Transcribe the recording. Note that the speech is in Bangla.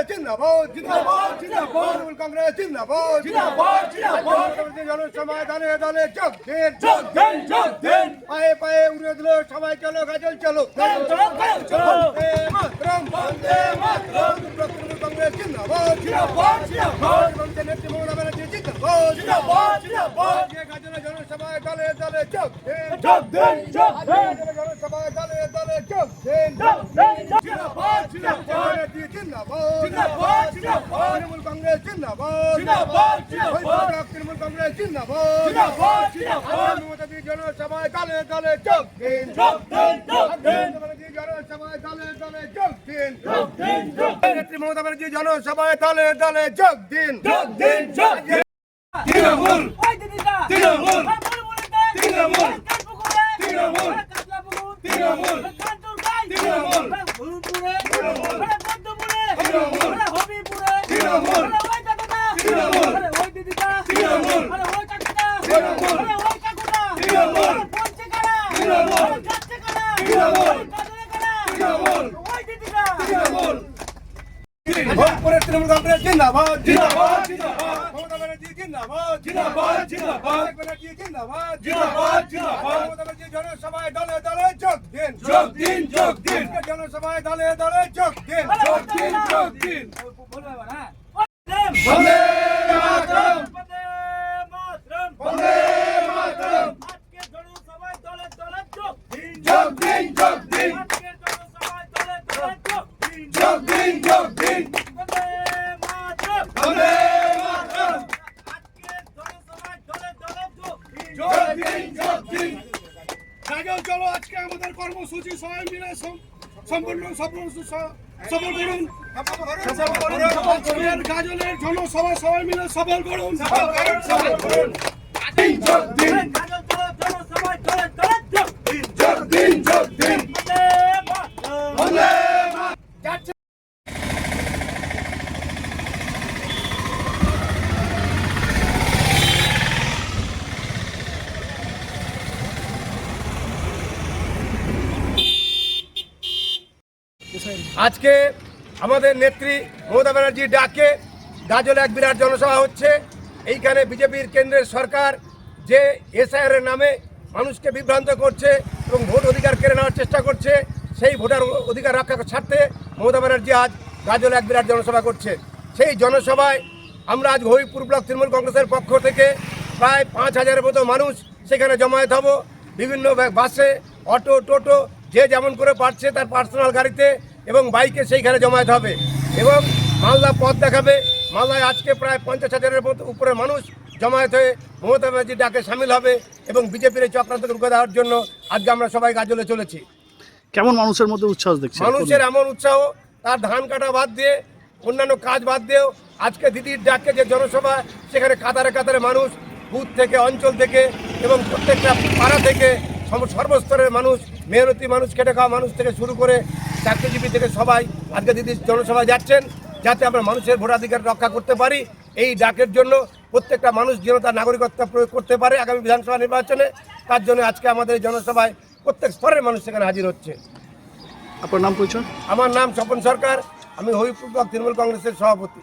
কংগ্রেস জিন্দাবাদ জিন্দাবাদ, জিন্দাবাদ। তৃণমূল কংগ্রেস জিন্দাবাদ জিন্দাবাদ, জিন্দাবাদ। জনসভায় দলে যোগ দিন যোগ দিন, যোগ দিন। পায়ে পায়ে উড়ে দিল সবাই চলো গাজল চলো গাজল চলো, গাজল চলো। বন্দে মাতরম বন্দে মাতরম। তৃণমূল কংগ্রেস জিন্দাবাদ জিন্দাবাদ, জিন্দাবাদ। মমতা নেত্রী মমতা ব্যানার্জি জিন্দাবাদ জিন্দাবাদ, জিন্দাবাদ। যে জনসভায় দলে দলে যোগ দিন যোগ দিন, যোগ দিন। জনসভায় দলে দলে যোগ দিন যোগ দিন, যোগ- জিন্দাবাদ, জিন্দাবাদ। ব্যানার্জি জিন্দাবাদ জিন্দাবাদ, জিন্দাবাদ। তৃণমূল কংগ্রেস জিন্দাবাদ জিন্দাবাদ, জিন্দাবাদ। তৃণমূল কংগ্রেস জনসভায় দলে দলে যোগ দিন জনসভায় দলে দলে যোগ দিন নেত্রী মমতা ব্যানার্জি জনসভায় দলে দলে যোগ দিন। তৃণমূল তৃণমূল। তৃণমূল। তৃণমূল। তৃণমূল। তৃণমূল। তৃণমূল। তৃণমূল। তৃণমূল। ভোজপুরের তৃণমূল কংগ্রেস জিন্দাবাদ জিন্দাবাদ, জিন্দাবাদ। মমতা ব্যানার্জি জিন্দাবাদ জিন্দাবাদ, জিন্দাবাদ। ব্যানার্জি জিন্দাবাদ জিন্দাবাদ, জিন্দাবাদ। মমতা ব্যানার্জি জনসভায় দলে দলে যোগ দিন যোগ দিন, যোগ দিন। জনসভায় দলে দলে যোগ দিন যোগ দিন, যোগ দিন। বলবে এবার হ্যাঁ ওই বন্দে মাতরম বন্দে মাতরম বন্দে মাতরম আজকে জনসভায় দলে দলে যোগ দিন যোগ দিন, যোগ দিন। আজকের জনসভায় দলে দলে যোগ দিন যোগ দিন, যোগ দিন। বন্দে মাতরম বন্দে মাতরম আজকের জনসভায় দলে দলে যোগ দিন গাজল চলো আজকে আমাদের কর্মসূচি সবাই মিলে সম- সম্পূর্ণ সফল করুন। গাজলের জনসভা সবাই মিলে সফল করুন দিন, যোগ দিন। গাজল চলো জনসভায় দলে দলে যোগ দিন যোগ দিন, যোগ দিন। বন্দে মাতরম বন্দে মাতরম। আজকে আমাদের নেত্রী মমতা ব্যানার্জি ডাকে গাজলে এক বিরাট জনসভা হচ্ছে। এইখানে বিজেপির কেন্দ্রের সরকার যে এসআইআর এর নামে মানুষকে বিভ্রান্ত করছে এবং ভোট অধিকার কেড়ে নেওয়ার চেষ্টা করছে, সেই ভোটার অধিকার রক্ষা ছাড়তে মমতা ব্যানার্জি আজ গাজলে এক বিরাট জনসভা করছে। সেই জনসভায় আমরা আজ হরিপুর ব্লক তৃণমূল কংগ্রেসের পক্ষ থেকে প্রায় পাঁচ হাজারের মতো মানুষ সেখানে জমায়েত হব। বিভিন্ন বাসে, অটো, টোটো, যে যেমন করে পারছে তার পার্সোনাল গাড়িতে এবং বাইকে সেইখানে জমায়েত হবে। এবং মালদা পথ দেখাবে। মালদায় আজকে প্রায় পঞ্চাশ হাজারের মতো উপরে মানুষ জমায়েত হয়ে মমতা ব্যানার্জির ডাকে সামিল হবে এবং বিজেপির এই চক্রান্তকে রুখে দেওয়ার জন্য আজকে আমরা সবাই গাজলে চলেছি। কেমন মানুষের মধ্যে উৎসাহ দেখছে মানুষের এমন উৎসাহ তার ধান কাটা বাদ দিয়ে অন্যান্য কাজ বাদ দিয়েও আজকে দিদির ডাকে যে জনসভা সেখানে কাতারে কাতারে মানুষ বুথ থেকে অঞ্চল থেকে এবং প্রত্যেকটা পাড়া থেকে সর্বস্তরের মানুষ মেহনতি মানুষ খেটে খাওয়া মানুষ থেকে শুরু করে চাকরিজীবী থেকে সবাই আজকে দিদি জনসভায় যাচ্ছেন যাতে আমরা মানুষের ভোটাধিকার রক্ষা করতে পারি। এই ডাকের জন্য প্রত্যেকটা মানুষ যেন তার নাগরিকত্ব প্রয়োগ করতে পারে আগামী বিধানসভা নির্বাচনে। তার জন্য আজকে আমাদের এই জনসভায় প্রত্যেক স্তরের মানুষ সেখানে হাজির হচ্ছে। আপনার নাম পরিচয়? আমার নাম স্বপন সরকার আমি হরিপুর তৃণমূল কংগ্রেসের সভাপতি।